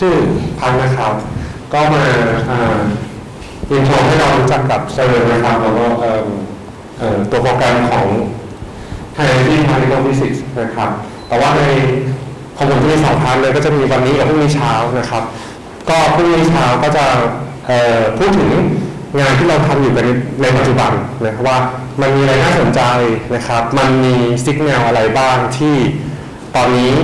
ชื่อพันนะครับ ก็มาอินโทรให้เรารู้จักกับเซอร์นะครับแล้วก็ตัวโปรแกรมของ Hierarchy Particle Physics นะครับ แต่ว่าในของผมจะมีสองพาร์ทเลยก็จะมีวันนี้กับพรุ่งนี้เช้านะครับ ก็พรุ่งนี้เช้าก็จะพูดถึงงานที่เราทำอยู่กันในปัจจุบันนะครับว่ามันมีอะไรน่าสนใจนะครับ มันมีสัญญาณอะไรบ้างที่ตอนนี้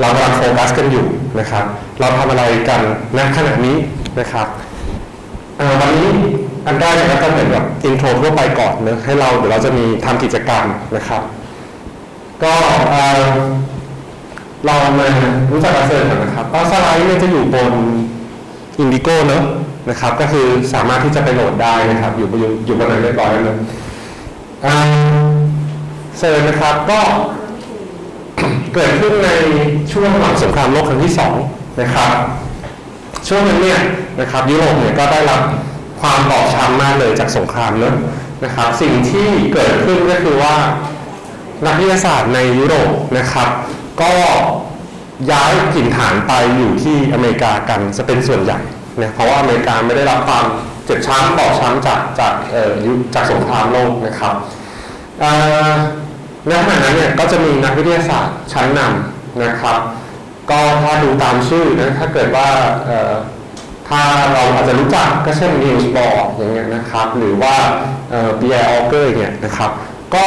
เรากำลังโฟกัสกันอยู่นะครับ เราทำอะไรกันณขณะนี้นะครับวันนี้อันแรกเนี่ยก็จะเหมือนกับอินโทรทั่วไปก่อนเนอะให้เราเดี๋ยวเราจะมีทำกิจกรรมนะครับ ก็เอ่อเรามารู้จักกันเซอร์ก่อนนะครับก็สไลด์เนี่ยจะอยู่บนอินดิโก้เนอะนะครับ ก็คือสามารถที่จะไปโหลดได้นะครับ อยู่อยู่อยู่บนนั้นเรียบร้อยแล้วเนอะเซอร์นะครับก็ เกิดขึ้นในช่วงหลังสงครามโลกครั้งที่สองนะครับ ช่วงนั้นเนี่ยนะครับยุโรปเนี่ยก็ได้รับความบอบช้ำมากเลยจากสงครามเนอะนะครับ สิ่งที่เกิดขึ้นก็คือว่านักวิทยาศาสตร์ในยุโรปนะครับ ก็ย้ายถิ่นฐานไปอยู่ที่อเมริกากันจะเป็นส่วนใหญ่นะเพราะว่าอเมริกาไม่ได้รับความเจ็บช้ำบอบช้ำจากจากเอ่อจากสงครามโลกนะครับอ่อ ในขณะนั้นเนี่ยก็จะมีนักวิทยาศาสตร์ชั้นนำนะครับ ก็ถ้าดูตามชื่อนะถ้าเกิดว่าถ้าเราอาจจะรู้จักก็เช่นนิวส์บอร์อย่างเงี้ยนะครับ หรือว่าบีไอออเกอร์อย่างเงี้ยนะครับ ก็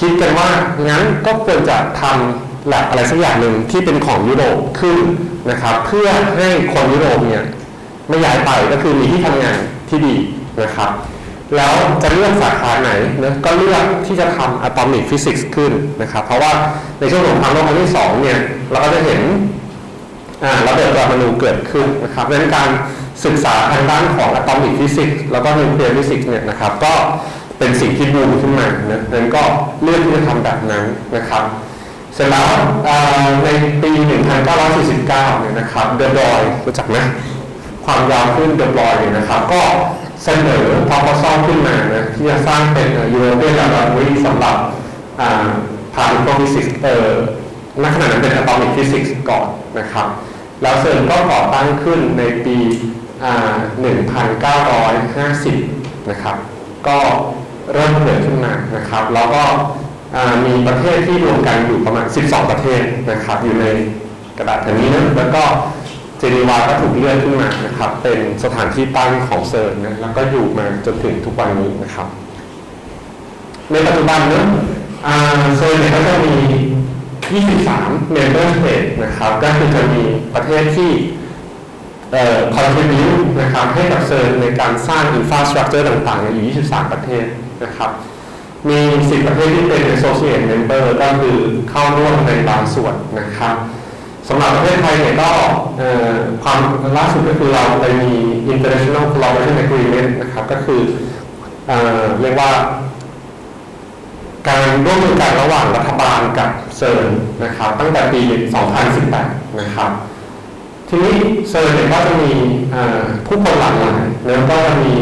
คิดกันว่างั้นก็ควรจะทำแลบอะไรสักอย่างหนึ่งที่เป็นของยุโรปขึ้นนะครับ เพื่อให้คนยุโรปเนี่ยไม่ย้ายไปก็คือมีที่ทำงานที่ดีนะครับ แล้วจะเลือกสาขาไหนนะก็เลือกที่จะทำ atomic physics ขึ้นนะครับ เพราะว่าในช่วงสงครามโลกครั้งที่สองเนี่ยเราก็จะเห็นอ่าระเบิดปรมาณูเกิดขึ้นนะครับดังนั้นการศึกษาทางด้านของ atomic physics แล้วก็ nuclear physics เนี่ยนะครับก็เป็นสิ่งที่บูมขึ้นมานะดังนั้นก็เลือกที่จะทำแบบนั้นนะครับเสร็จแล้วในปี 1949 เนี่ยนะครับเดอะดอยรู้จักไหมความยาวขึ้นเดอะบอยเนี่ยนะครับ ก็ เสนอ proposal ขึ้นมานะที่จะสร้างเป็น European Laboratory สำหรับอ่า particle physics เออณขณะนั้นเป็น atomic physics ก่อนนะครับ แล้วเซิร์นก็ก่อตั้งขึ้นในปี 1950 นะครับ ก็เริ่มเกิดขึ้นมานะครับ แล้วก็มีประเทศที่รวมกันอยู่ประมาณ 12 ประเทศนะครับ อยู่ในกระดาษแผ่นนี้นะแล้วก็ จนีวาก็ถูกเลื่อนขึ้นมานะครับ เป็นสถานที่ตั้งของเซิร์นนะแล้วก็อยู่มาจนถึงทุกวันนี้นะครับ ในปัจจุบันเนะอ่าเซิร์นเนี่ยก็จะมี 23 member state นะครับ ก็คือจะมีประเทศที่เอ่อ contribute นะครับให้กับเซิร์นในการสร้าง infrastructure ต่างๆ อยู่ 23 ประเทศนะครับ มี 10 ประเทศที่เป็น associate member ก็คือเข้าร่วมในบางส่วนนะครับ สำหรับประเทศไทยเนี่ยก็ความล่าสุดก็คือเราไปมี international collaboration agreement นะครับก็คือเอเรียกว่า การร่วมมือกันระหว่างรัฐบาลกับเซิร์นนะครับ ตั้งแต่ปี 2018 นะครับ ทีนี้เซิร์นเนี่ยก็จะมีผู้คนหลากหลายแล้วก็จะมี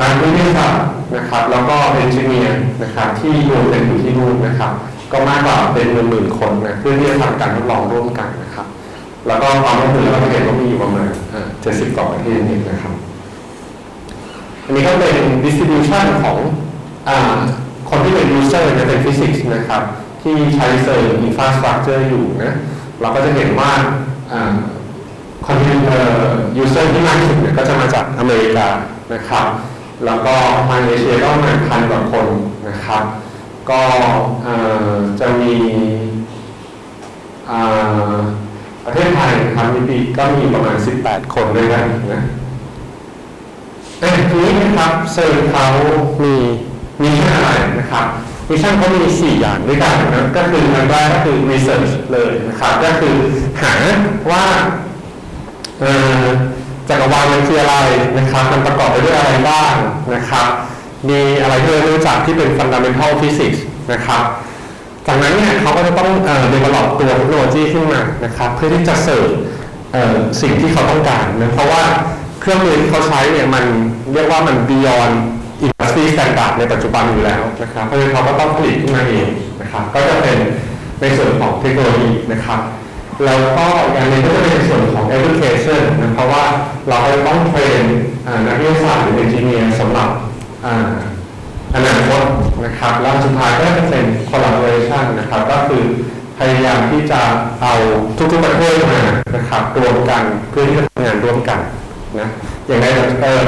นักวิทยาศาสตร์นะครับ แล้วก็เอนจิเนียร์นะครับที่รวมกันอยู่ที่นู่นนะครับ ก็มากกว่าเป็นหมื่นๆคนนะเพื่อที่จะทำการทดลองร่วมกันนะครับ แล้วก็ความร่วมมือเราจะเห็นว่ามีอยู่ประมาณเจ็ดสิบกว่าประเทศนี่นะครับ อันนี้ก็เป็น distribution ของอคนที่เป็น user เนี่ยเป็น physics นะครับ ที่ใช้เซอร์ infrastructure อยู่นะเราก็จะเห็นว่าอ่าคนที่เอ่อ user ที่มากที่สุดเนี่ยก็จะมาจากอเมริกานะครับ แล้วก็ทางเอเชียก็ประมาณพันกว่าคนนะครับ ก็จะมีประเทศไทยนะครับมีปีก็มีประมาณ 18 คนด้วยกันนะแต่ทีนี้นะครับเซอร์เขามีมีแค่อะไรนะครับมิชชั่นเขามี 4 อย่างด้วยกันนะก็คืออันแรกก็คือ research เลยนะครับก็คือหาว่าจักรวาลมันคืออะไรนะครับ มันประกอบไปด้วยอะไรบ้างนะครับ มีอะไรที่เรารู้จักที่เป็น fundamental physics นะครับจากนั้นเนี่ยเขาก็จะต้องเอ่อ develop ตัวเทคโนโลยีขึ้นมานะครับเพื่อที่จะเสิร์ฟเอ่อสิ่งที่เขาต้องการนะเพราะว่าเครื่องมือที่เขาใช้เนี่ยมันเรียกว่ามัน beyond industry standard ในปัจจุบันอยู่แล้วนะครับเพราะฉะนั้นเขาก็ต้องผลิตขึ้นมาเองนะครับก็จะเป็นในส่วนของเทคโนโลยีนะครับแล้วก็อย่างหนึงก็จะเป็นในส่วนของ education นะเพราะว่าเราจะต้องเทรนนักวิทยาศาสตร์หรือ engineer สำหรับ อนาคตนะครับแล้วสุดท้ายก็จะเป็น collaboration นะครับ ก็คือพยายามที่จะเอาทุกๆประเทศมานะครับรวมกันเพื่อที่จะทำงานร่วมกันนะอย่างใน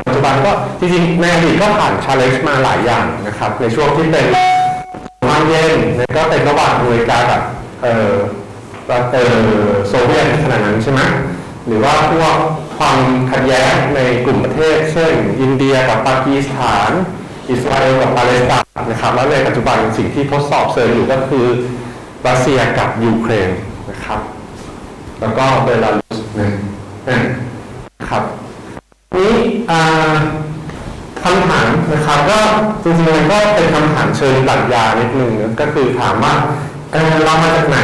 ปัจจุบันก็จริงๆในอดีตก็ผ่าน challenge มาหลายอย่างนะครับ ในช่วงที่เป็นควาเย็นก็เป็นระหว่างอเมริกากับเออเออโซเวียตขนาดนั้นใช่ไหมหรือว่าพวก ความขัดแย้งในกลุ่มประเทศ เช่น อินเดียกับปากีสถาน อิสราเอลกับปาเลสไตน์นะครับแล้วในปัจจุบันสิ่งที่ทดสอบเซิร์อยู่ก็คือรัสเซียกับยูเครนนะครับ แล้วก็เบลารุสนะครับนี้คำถามนะครับก็จริงๆก็เป็นคำถามเชิงปรัชญานิดนึงก็คือถามว่าเรามาจากไหน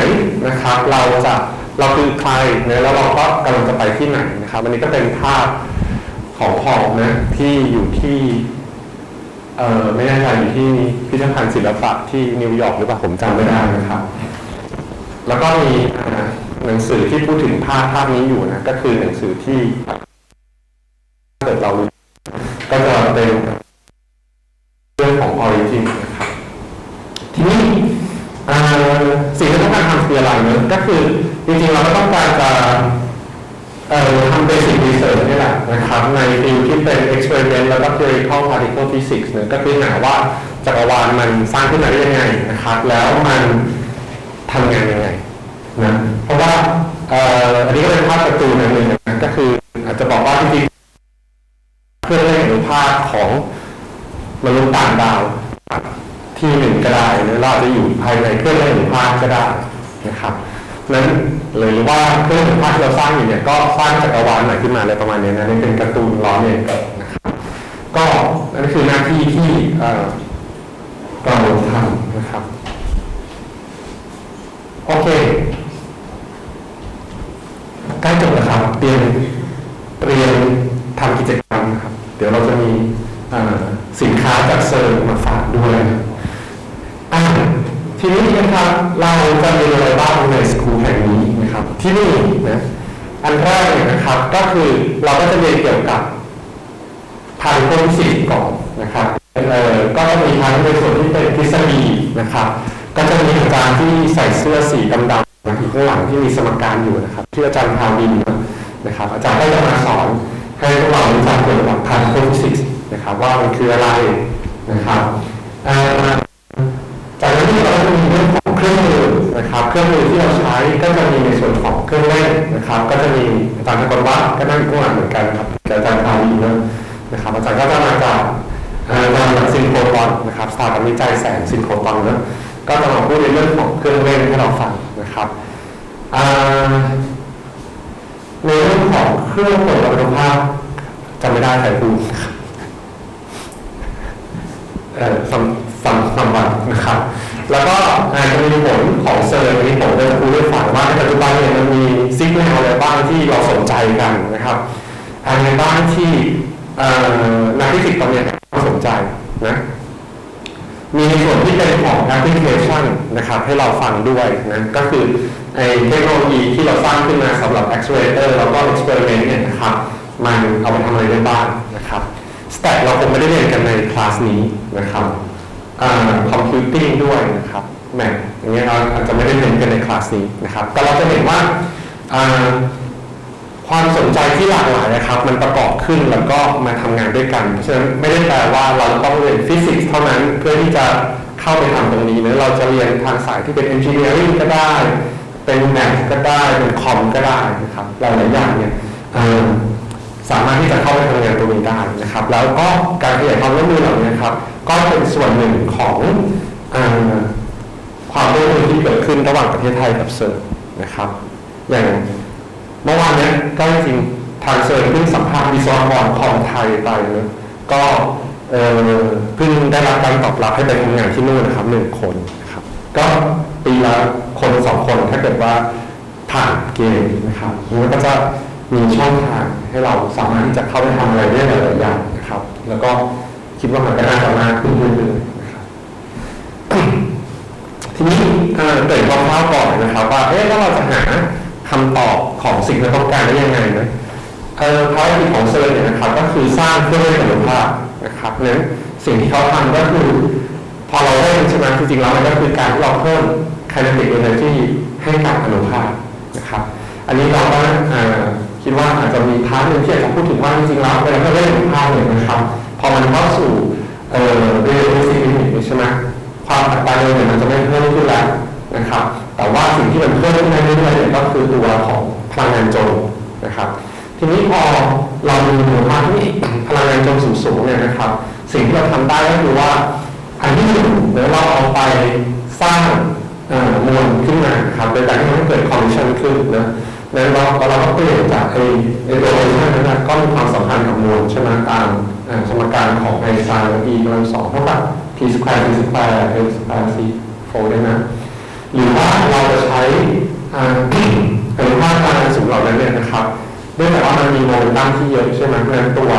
นะครับ เราจะ เราคือใครนะแล้วเราก็กำลังจะไปที่ไหนนะครับอันนี้ก็เป็นภาพของพอลนะที่อยู่ที่เออไม่แน่ใจอยู่ที่พิพิธภัณฑ์ศิลปะที่นิวยอร์กหรือเปล่าผมจำไม่ได้นะครับ แล้วก็มีหนังสือที่พูดถึงภาพภาพนี้อยู่นะก็คือหนังสือที่ถ้าเกิดเรารู้ก็จะเป็นเรื่องของ origin นะครับทีนี้อ่าสิ่งที่ต้องการทำคืออะไรเนะก็คือ ริงๆเราก็ต้องการจะเอ่อทำ basic research นี่แหละนะครับในฟิลที่เป็น experiment แล้วก็ theoretical particle physics เนี่ยก็คือหาว่าจักรวาลมันสร้างขึ้นมาได้ยังไงนะครับ แล้วมันทำงานยังไงนะเพราะว่าเอ่ออันนี้ก็เป็นภาพการ์ตูนอันหนึ่งนะก็คืออาจจะบอกว่าจริงๆเครื่องเล่นอนุภาคของมนุษย์ต่างดาวที่หนึ่งก็ได้หรือเราจะอยู่ภายในเครื่องเล่นอนุภาคก็ได้นะครับ นั้นหรือว่าเครื่องภาคที่เราสร้างอยู่เนี่ยก็สร้างจักรวาลใหม่ขึ้นมาอะไรประมาณนี้นะนี่เป็นการ์ตูนล้อเลียนกันนะครับก็นั่นคือหน้าที่ที่เราทำนะครับโอเคใกล้จบแล้วครับเตรียมเตรียมทำกิจกรรมนะครับ เดี๋ยวเราจะมีสินค้าจากเซอร์มาฝากด้วยนะครับอะ ทีนี้นะครับเราจะมีอะไรบ้างในสคูลแห่งนี้นะครับ ที่นี่นะอันแรกเนี่ยนะครับก็คือเราก็จะเรียนเกี่ยวกับทางฟิสิกส์ก่อนนะครับเอ่อก็จะมีทั้งในส่วนที่เป็นทฤษฎีนะครับ ก็จะมีอาจารย์ที่ใส่เสื้อสีดำๆนะอยู่ข้างหลังที่มีสมการอยู่นะครับชื่อาจารย์พาวินนะครับ อาจารย์ก็จะมาสอนให้พวกเรารู้จักเกี่ยวกับทางฟิสิกส์นะครับ ว่ามันคืออะไรนะครับ จะมีเรื่องของเครื่องมือนะครับ เครื่องมือที่เราใช้ก็จะมีในส่วนของเครื่องเล่นนะครับ ก็จะมีอาจารย์ธกรวัฒก็นั่งอยู่ข้างหลังเหมือนกันครับอาจารย์พาวินนะครับอาจารย์ก็จะมาจากอ่างานซินโครตอนนะครับสถาบันวิจัยแสงซินโครตอนนะก็จะมาพูดในเรื่องของเครื่องเล่นให้เราฟังนะครับในเรื่องของเครื่องตรวจวัตถุภาพจำไม่ได้ใครพูดนะครับเอ่อสัมสัมสัมบัตินะครับ แล้วก็อาจจะมีผลของเซอร์มีผลจะพูดให้ฟังว่าในปัจจุบันเนี่ยมันมีซิกแนลอะไรบ้างที่เราสนใจกันนะครับอะไรบ้างที่นักฟิสิกส์ตอนนี้สนใจนะมีในส่วนที่เป็นของแอปพลิเคชันนะครับให้เราฟังด้วยนะก็คือไอเทคโนโลยีที่เราสร้างขึ้นมาสำหรับ accelerator แล้วก็ experiment เนี่ยนะครับมันเอาไปทำอะไรได้บ้างนะครับสแต็เราคงไม่ได้เรียนกันในคลาสนี้นะครับ คอมพิวติ้งด้วยนะครับแหมอย่างเงี้ยเราอาจจะไม่ได้เรียนกันในคลาสนี้นะครับ แต่เราจะเห็นว่าความสนใจที่หลากหลายนะครับ มันประกอบขึ้นแล้วก็มาทำงานด้วยกัน เพราะฉะนั้นไม่ได้แปลว่าเราต้องเรียนฟิสิกส์เท่านั้นเพื่อที่จะเข้าไปทำตรงนี้นะเราจะเรียนทางสายที่เป็น engineering ก็ได้ เป็นแมทก็ได้เป็นคอมก็ได้นะครับหลายๆอย่างเนี่ย ที่จะเข้าไปทำงานตรงนี้ได้นะครับ แล้วก็การขยายความร่วมมือเหล่านี้ครับ ก็เป็นส่วนหนึ่งของอความร่วมมือที่เกิดขึ้นระหว่างประเทศไทยกับเซิร์ฟนะครับ อย่างเมื่อวานนี้ก็จริงทางเซิร์นเพิ่งสัมภาษณ์วิศวกรของไทยไปเนะก็เออเพิ่งได้รับการตอบรับให้ไปทำงานที่นู่นนะครับหนึ่งคนนะครับ ก็ปีละคนสองคนถ้าเกิดว่าผ่านเกณฑ์นะครับมันก็จะ มีช่องทางให้เราสามารถที่จะเข้าไปทำอะไรได้หลายๆอย่างนะครับ แล้วก็คิดว่ามันก็น่าจะมากขึ้นเรื่อยๆนะครับทีนี้เอ่อเกริดคร่าวๆก่อนนะครับ ว่าเอ๊ะแล้วเราจะหาคำตอบของสิ่งที่เราต้องการได้ยังไงนะเอ่อภารกิจของเซอร์เนี่ยนะครับ ก็คือสร้างเครื่องเล่นอนุภาพนะครับนั้นสิ่งที่เขาทำก็คือ พอเราเล่นใช่ไหมจริงๆแล้วมันก็คือการที่เราเพิ่ม kinetic energy ให้กับอนุภาคนะครับ อันนี้เราก็อ่อ คิดว่าอาจจะมีพาร์ทหนึ่งที่อาจจะพูดถึงว่าจริงๆแล้วเวลาเราเล่นอนุภาคเนี่ยนะครับ พอมันเข้าสู่เอ่อ realistic limit ใช่ไหมความอัตราเร็วเนี่ยมันจะไม่เพิ่มขึ้นแล้วนะครับ แต่ว่าสิ่งที่มันเพิ่มขึ้นเรื่อยๆเนี่ยก็คือตัวของพลังงานจมนะครับ ทีนี้พอเรามีมูลค่าที่พลังงานจมสูงๆเนี่ยนะครับ สิ่งที่เราทำได้ก็คือว่าอันที่หนึ่งเดี๋ยวเราเอาไปสร้างมวลขึ้นมาครับโดยการที่มันเกิดคอมมิชชั่นขึ้นนะ นั้นเราเราก็เปลี่ยนจากไอ้ไอ้ตัวคอมมิชชั่นนั้นนะก็มีความสัมพันธ์กับมวลใช่ไหมตามเอ่อสมการของไอน์สไตน์ e กำลังสองเท่ากับ p สแควร์ t สแควร์ l สแควร์ c โฟได้นะหรือว่าเราจะใช้อ่าอนุภาพลังงานสูงเหล่านั้นเนี่ยนะครับเนื่องจากว่ามันมีโมเมนตัมที่เยอะใช่ไหมเพราะฉะนั้นตัว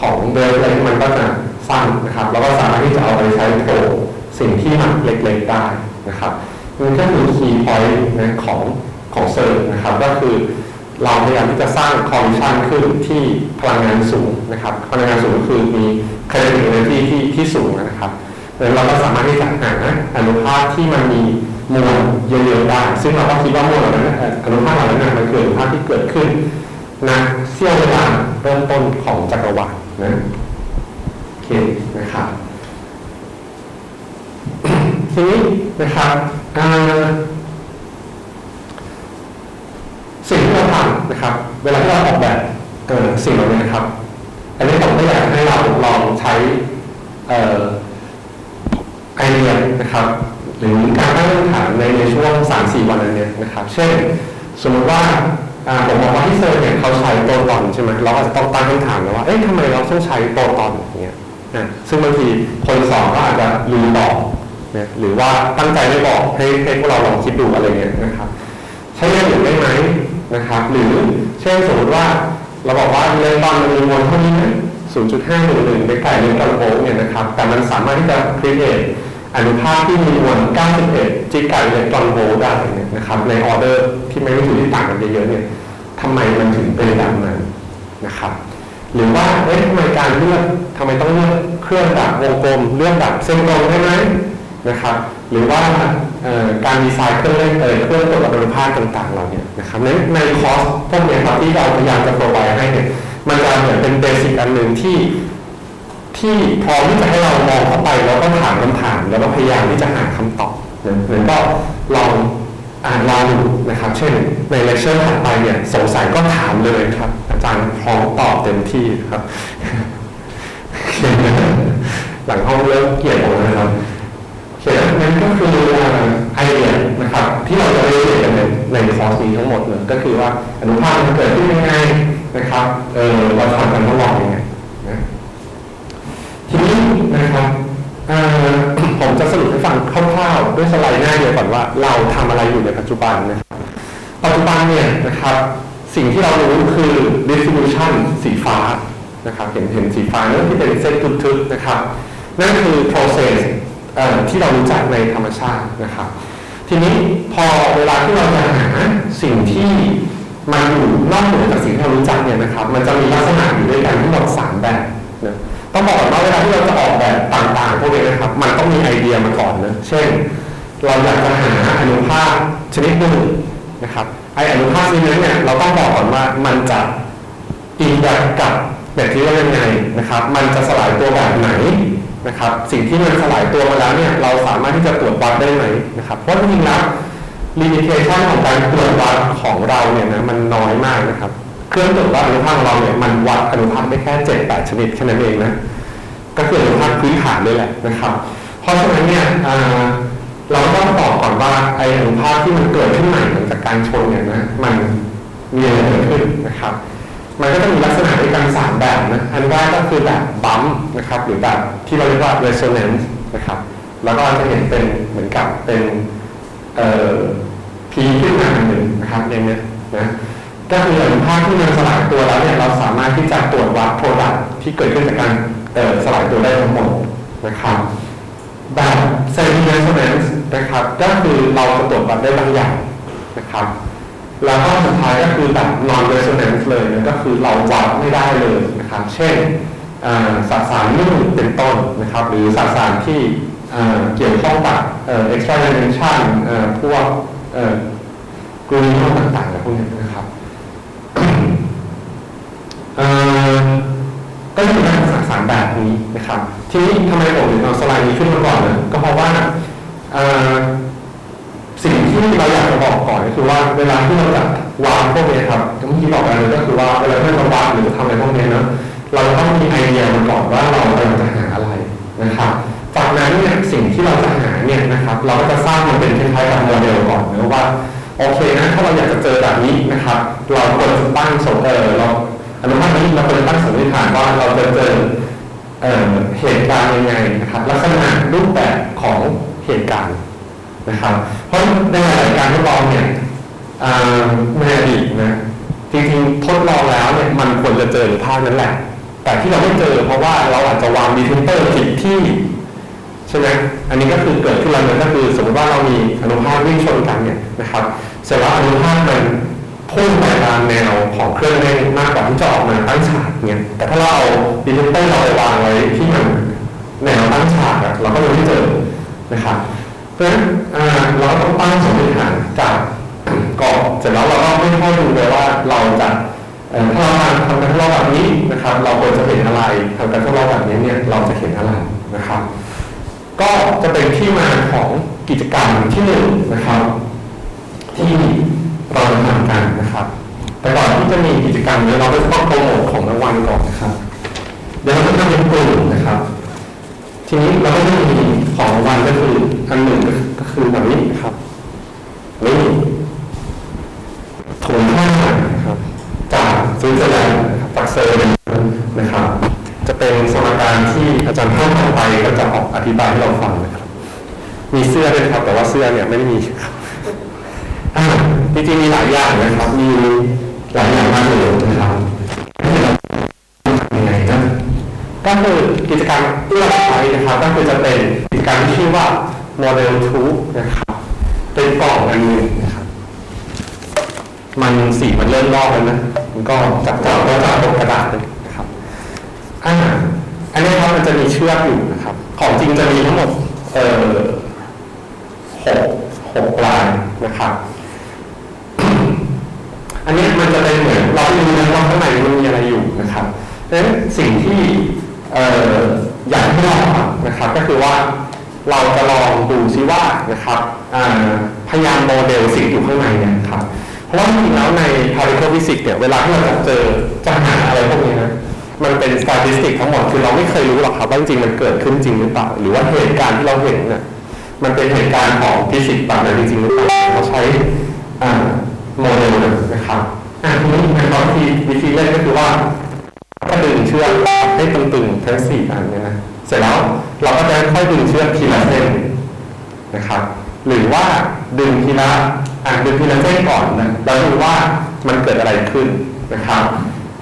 ของเดลเล็กมันก็จะสั้นนะครับแล้วก็สามารถที่จะเอาไปใช้โผล่สิ่งที่มันเล็กๆได้นะครับมันก็คือคีย์พอยต์นะของ ของเซอร์นะครับ ก็คือเราพยายามที่จะสร้างคอมมิชชั่นขึ้นที่พลังงานสูงนะครับพลังงานสูงก็คือมีค i n e t i c energy ที่ที่สูงนะครับดังนั้นเราก็สามารถที่จะหาอนุภาคที่มันมีมวลเยอะๆได้ ซึ่งเราก็คิดว่ามวลเหล่านั้นอนุภาคเหล่านั้นนยมันคืออนุภาคที่เกิดขึ้นณเสี้ยวเวลาเริ่มต้นของจักรวาลนะโอเคนะครับทีนี้นะครับอ่อ สิ่งที่เราทำนะครับ เวลาที่เราออกแบบเอ่อสิ่งเหล่านี้นะครับ อันนี้ผมก็อยากให้เราลองใช้ไอเดียนะครับหรือการตั้งคำถามในในช่วง 3-4 วันนั้นเนี่ยนะครับ เช่น สมมติว่าผมบอกว่าที่เซอร์เนี่ยเขาใช้โปรตอนใช่ไหมเราอาจจะต้องตั้งคำถามนะว่าเอ๊ะทำไมเราต้องใช้โปรตอนอย่างเงี้ยนะซึ่งบางทีคนสอนก็อาจจะลืมบอกนะหรือว่าตั้งใจไม่บอกให้ให้พวกเราลองคิดดูอะไรเงี้ยนะครับ ใช้อย่างอื่นได้ไหม นะครับ หรือเช่นสมมติว่าเราบอกว่าอิเล็กตรอนมันมีมวลเท่านี้นะ0.511ไปไกลอิเล็กตรอนโวลต์เนี่ยนะครับ แต่มันสามารถที่จะครีเอทอนุภาคที่มีมวล91จิกะอิเล็กตรอนโวลต์ได้เนี่ยนะครับ ในออเดอร์ที่ไม่ได้อยู่ที่ต่างกันเยอะๆเนี่ยทำไมมันถึงเป็นแบบนั้นนะครับ หรือว่าเอ๊ะทำไมการเลือกทำไมต้องเลือกเครื่องแบบวงกลมเลือกแบบเส้นตรงได้ไหม นะครับ หรือว่าการดีไซน์เครื่องเล่นเอ่ยเครื่องตรวจวัดคุณภาพต่างๆเราเนี่ยนะครับในในคอร์สพวกนี้ครับที่เราพยายามจะโปรไวให้เนี่ยมันจะเหมือนเป็นเบสิกอันหนึ่งที่ที่พร้อมที่จะให้เรามองเข้าไปแล้วก็ถามคำถาม แล้วก็พยายามที่จะหาคำตอบหรือก็ลองอ่านลองดูนะครับ เช่นในเลคเชอร์ถัดไปเนี่ยสงสัยก็ถามเลยครับ อาจารย์พร้อมตอบเต็มที่ครับหลังห้องเริ่มเกลียดผมนะครับ โอเคนั่นก็คือไอเดียนะครับ ที่เราจะได้เรียนกันในในคอร์สนี้ทั้งหมดเลยก็คือว่าอนุภาคมันเกิดขึ้นยังไงนะครับเออเราทำกันทดลองยังไงนะทีนี้นะครับผมจะสรุปให้ฟังคร่าวๆด้วยสไลด์หน้าเดียวก่อนว่าเราทำอะไรอยู่ในปัจจุบันนะครับปัจจุบันเนี่ยนะครับสิ่งที่เรารู้คือ distribution สีฟ้านะครับเห็นเห็นสีฟ้านั่นที่เป็นเส้นทึบๆนะครับ นั่นคือ process เอ่อ ที่เรารู้จักในธรรมชาตินะครับ ทีนี้พอเวลาที่เราจะหาสิ่งที่มันอยู่นอกเหนือจากสิ่งที่เรารู้จักเนี่ยนะครับ มันจะมีลักษณะอยู่ด้วยกันทั้งหมดสามแบบนะต้องบอกก่อนว่าเวลาที่เราจะออกแบบต่างๆพวกนี้นะครับ มันต้องมีไอเดียมาก่อนนะเช่น เราอยากจะหาอนุภาคชนิดหนึ่งนะครับไออนุภาคชนิดนั้นเนี่ยเราต้องบอกก่อนว่ามันจะอิงกับแบคทีเรียยังไงนะครับ มันจะสลายตัวแบบไหน นะครับสิ่งที่มันสลายตัวมาแล้วเนี่ยเราสามารถที่จะตรวจวัดได้ไหมนะครับเพราะจริงๆแล้วลิมิเ t ชันของการตรวจวัดของเราเนี่ยนะมันน้อยมากนะครับ เครื่องตรวจวัดอนุภาคของเราเนี่ยมันวัดอนุภาคได้แค่เจ็ดแปดชนิดแค่นั้นเองนะก็คืออนุภาคพื้นฐานเลยแหละนะครับ เพราะฉะนั้นเนี่ยเราต้องบอกก่อนว่าไออนุภาคที่มันเกิดขึ้นใหม่หลังจากการชนเนี่ยนะมันมีอะไรเกิดขึ้นนะครับ มันก็จะมีลักษณะด้วยกันสามแบบนะอันแรกก็คือแบบบัมนะครับ หรือแบบที่เราเรียกว่า resonance นะครับ แล้วก็จะเห็นเป็นเหมือนกับเป็นเอ่อพีขึ้นมาอันหนึ่งนะครับอย่างเนี้ยนะก็คืออนุภาคที่มันสลายตัวแล้วเนี่ยเราสามารถที่จะตรวจวัดโปรดักที่เกิดขึ้นจากการเอ่อสลายตัวได้ทั้งหมดนะครับแบบ semi resonance นะครับ ก็คือเราจะตรวจวัดได้บางอย่างนะครับ แล้วก็สุดท้ายก็คือแบบ non resonance เลยนะก็คือเราวัดไม่ได้เลยนะครับ เช่นอ่าสสารนุ่มเป็นต้นนะครับ หรือสสารที่เกี่ยวข้องกับเอ่อ extra dimension พวกกรูนิโนต่างๆอะไรพวกนี้นะครับก็จะเป็นการสารแบบนี้นะครับ ทีนี้ทำไมผมถึงเอาสไลด์นี้ขึ้นมาก่อนเนะก็เพราะว่า ที่เราอยากจะบอกก่อนก็คือว่าเวลาที่เราจะวางพวกนี้ครับเมื่อกี้บอกไปเลยก็คือว่าเวลาที่เราวางหรือทำอะไรพวกนี้เนอะเราต้องมีไอเดียมาก่อนว่าเรากำลังจะหาอะไรนะครับจากนั้นเนี่ยสิ่งที่เราจะหาเนี่ยนะครับ เราก็จะสร้างมันเป็นคล้ายๆกับโมเดลก่อนนะว่าโอเคนะถ้าเราอยากจะเจอแบบนี้นะครับ เราควรจะตั้งสมเออเราอนุภาพนี้เราควรจะตั้งสมมติฐานว่าเราจะเจอเอ่อเหตุการณ์ยังไงนะครับลักษณะรูปแบบของเหตุการณ์ นะครับ เพราะในหลายๆการทดลองเนี่ยอ่าในอดีตนะจริงๆทดลองแล้วเนี่ยมันควรจะเจอภาพนั้นแหละ แต่ที่เราไม่เจอเพราะว่าเราอาจจะวางดีเทคเตอร์ผิดที่ใช่ไหมอันนี้ก็คือเกิดขึ้นแล้วนี่ยก็คือสมมติว่าเรามีอนุภาควิ่งชนกันเนี่ยนะครับเสร็จแล้วอนุภาคมันพุ่งไปตามแนวของเครื่องเล่นมากกว่าที่จะออกมาตั้งฉากเนี่ยแต่ถ้าเราเอาดีเทคเตอร์เราไปวางไว้ที่มันแนวตั้งฉากอะเราก็จะไม่เจอนะครับ เพราะฉะนั้นเราต้องตั้งสมมติฐานจากก่อนเสร็จแล้วเราก็ไม่ค่อยดูเลยว่าเราจะถ้าเราทำการทดลองแบบนี้นะครับ เราควรจะเห็นอะไรทำการทดลองแบบนี้เนี่ยเราจะเห็นอะไรนะครับ ก็จะเป็นที่มาของกิจกรรมที่หนึ่งนะครับ ที่เราจะทำกันนะครับแต่ก่อนที่จะมีกิจกรรมเนี่ยเราก็จะต้องโปรโมทของรางวัลก่อนนะครับเดี๋ยวเราจะทำเป็นกลุ่มนะครับ ทีนี้เราก็จะมีของรางวัลก็คืออันหนึ่งก็คือแบบนี้ครับนี่ถุงผ้านะครับ จากสวิตเซอร์แลนด์นะครับจากเซอร์นะครับ จะเป็นสมการที่อาจารย์ท่านต่อไปก็จะออกอธิบายให้เราฟังนะครับ มีเสื้อด้วยนะครับ แต่ว่าเสื้อเนี่ยไม่ได้มีครับอ่าจริงๆมีหลายอย่างนะครับ มีหลายอย่างมากเลยนะครับ ก็คือกิจกรรมที่เราใช้นะครับก็คือจะเป็นกิจกรรมที่ชื่อว่า Model 2นะครับเป็นกล่องอันหนึงนะครับมันสีมันเริ่มลอกแล้วนะมันก็จับจับก็จับตรงกระดาษเลยนะครับอ่าอันนี้ครับมันจะมีเชือกอยู่นะครับ ของจริงจะมีทั้งหมดเอ่อหกหกลายนะครับ อันนี้มันจะเป็นเหมือนเราไม่รู้นะว่าข้างในมันมีอะไรอยู่นะครับเพราะฉะนั้นสิ่งที่ อ่ออยากให้ลองทำนะครับก็คือว่าเราจะลองดูซิว่านะครับพยายามโมเดลสิ่งอยู่ข้างในเนี่ยครับเพราะว่าจริงๆแล้วใน particle physics เนี่ยเวลาที่เราจะเจอจะหาอะไรพวกนี้นะมันเป็น statistic ทั้งหมดคือเราไม่เคยรู้หรอกครับว่าจริงมันเกิดขึ้นจริงหรือเปล่า หรือว่าเหตุการณ์ที่เราเห็นเนี่ยมันเป็นเหตุการณ์ของฟิสิกส์แบบนั้นจริงหรือเปล่าเราใช้โมเดลนะครับอ่าทีนี้ในะครับวิธีวิธีเล่นก็คือว่า ก็ดึงเชือกให้ตึงๆทั้งสี่อันเนี่ยนะเสร็จแล้วเราก็จะค่อยดึงเชือกทีละเส้นนะครับ หรือว่าดึงทีละอ่าดึงทีละเส้นก่อนนะแล้วดูว่ามันเกิดอะไรขึ้นนะครับ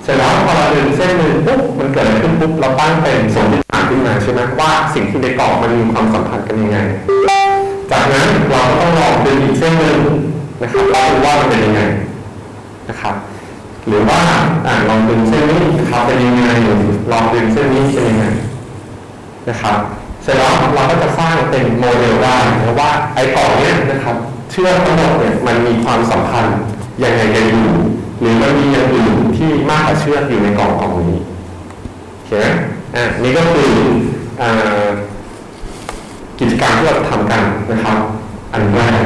เสร็จแล้วพอเราดึงเส้นหนึ่งปุ๊บมันเกิดอะไรขึ้นปุ๊บเราตั้งเป็นสมมติฐานขึ้นมาใช่ไหมว่าสิ่งที่ในกรอบมันมีความสัมพันธ์กันยังไง จากนั้นเราก็ต้องลองดึงอีกเส้นหนึ่งนะครับแล้วดูว่ามันเป็นยังไงนะครับ หรือว่าอ่าลองดึงเส้นนี้นะครับเป็นยังไงหรือลองดึงเส้นนี้เป็นยังไงนะครับ เสร็จแล้วเราก็จะสร้างเป็นโมเดลได้นะว่าไอ้กล่องเนี้ยนะครับ เชื่อมทั้งหมดเนี่ยมันมีความสัมพันธ์ยังไงกันอยู่หรือมันมีอย่างอื่นที่มากกว่าเชือกอยู่ในกล่องกล่องนี้โอเคไหมอ่านี่ก็คืออ่ากิจกรรมที่เราทำกันนะครับ อันแรก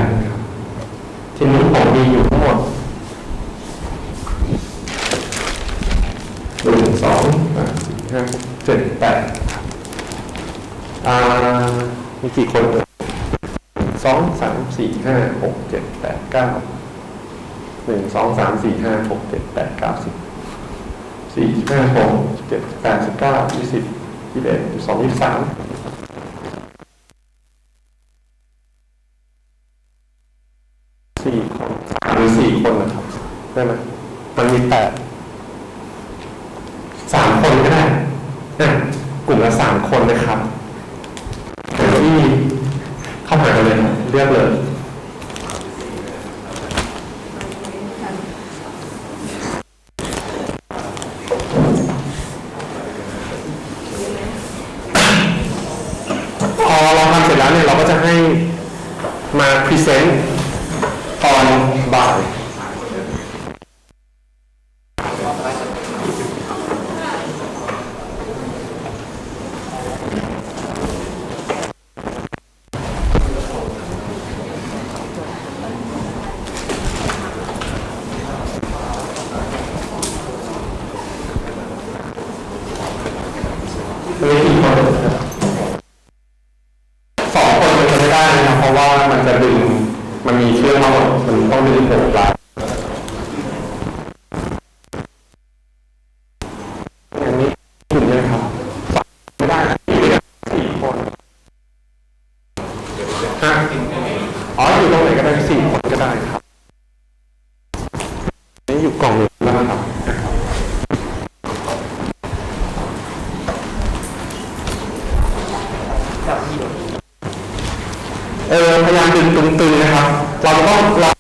ทีนี้ผมมีอยู่ทั้งหมด หนึ่งสองสามสี่ห้าหกเจ็ดแปดอ่ามีกี่คนหนึ่งสองสามสี่ห้าหกเจ็ดแปดเก้าหนึ่งสองสามสี่ห้าหกเจ็ดแปดเก้าสิบสี่ห้าหกเจ็ดแปดสิบเก้ายี่สิบยี่สิบเอ็ดยี่สิบสองยี่สิบสามสี่คนหรือสี่คนนะครับได้ไหมมันมีแปดสามคนก็ได้อะก ละสามคนนะครับ เราจะต้องเรา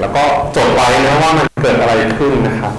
แล้วก็จดไว้นะว่ามันเกิดอะไรขึ้นนะครับ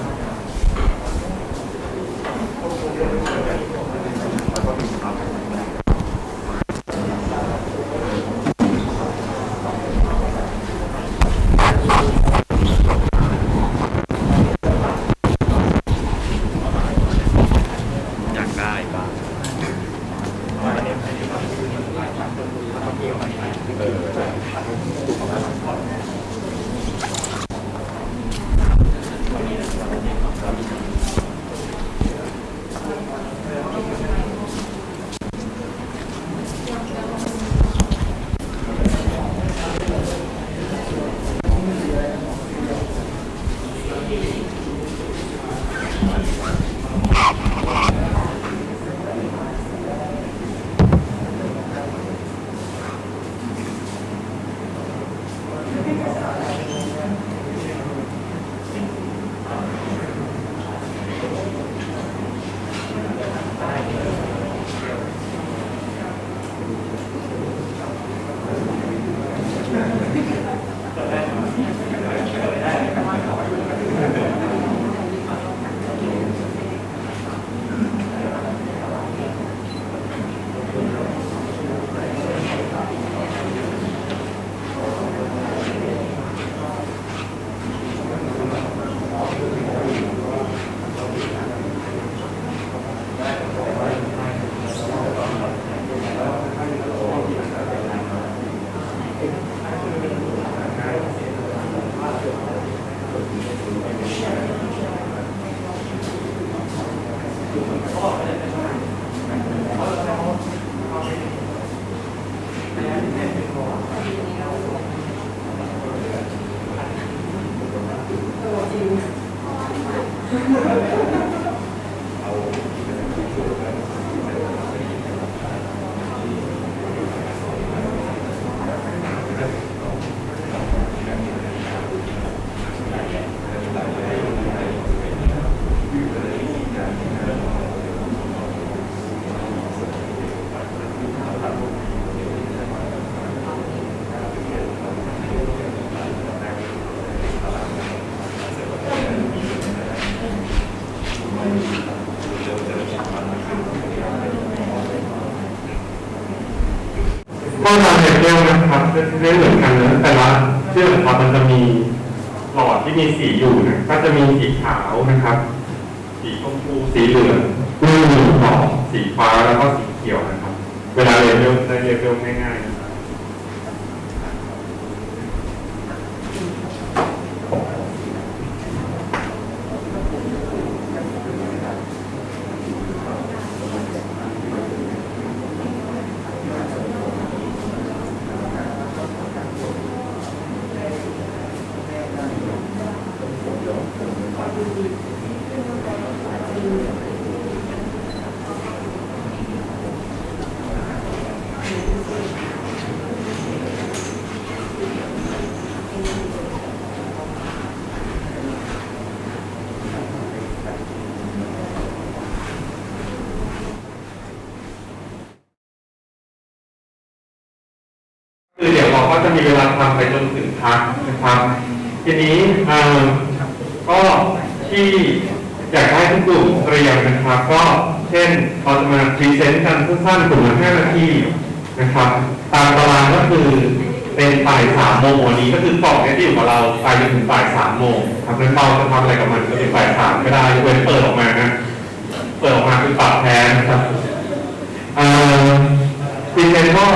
เร็วนะครับเรื่องเหมือนกันนะแต่ละเชือกของเรามันจะมีหลอดที่มีสีอยู่นะก็จะมีสีขาวนะครับ สีชมพูสีเหลืองสีหลอดสีฟ้าแล้วก็สีเขียวนะครับ เวลาเรียนเร็วได้เรียนเร็วง่าย พักนะครับ ทีนี้ก็ที่อยากให้ทุกกลุ่มเตรียมนะครับ ก็เช่นเราจะมาพรีเซนต์กันสั้นๆกลุ่มละ5นาทีนะครับ ตามตารางก็คือเป็นบ่ายสามโมงวันนี้ก็คือกล่องนี้ที่อยู่กับเราไปจนถึงบ่ายสามโมงครับแล้วเราจะทำอะไรกับมันก็เป็นบ่ายสามก็ได้ยกเว้นเปิดออกมานะเปิดออกมาคือปรับแทนนะครับอ่อพรีเซนต์ก็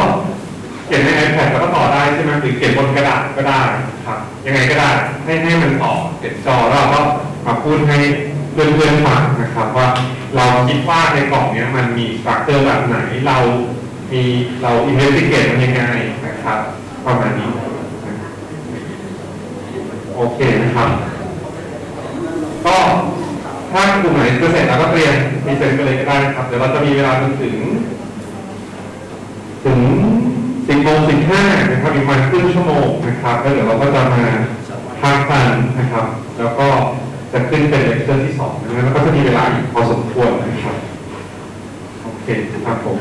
เขียนใน iPad แล้วก็ต่อได้ใช่ไหมหรือเขียนบนกระดาษก็ได้ครับยังไงก็ได้ให้ให้มันต่อเขียนจอแล้วเราก็มาพูดให้เพื่อนๆฟังนะครับ ว่าเราคิดว่าในกล่องนี้มันมีสตรัคเจอร์แบบไหนเรามีเราอินเวสติเกตมันยังไงนะครับประมาณนี้โอเคนะครับ ก็ถ้ากลุ่มไหนจะเสร็จแล้วก็เตรียมพรีเซนต์กันเลยก็ได้นะครับ เดี๋ยวเราจะมีเวลาจนถึง ถึง สิบโมงสิบห้านะครับอีกประมาณครึ่งชั่วโมงนะครับแล้วเดี๋ยวเราก็จะมาพักกันนะครับ แล้วก็จะขึ้นเป็นเลคเชอร์ที่สองนะครับแล้วก็จะมีเวลาอีกพอสมควรนะครับโอเคครับผม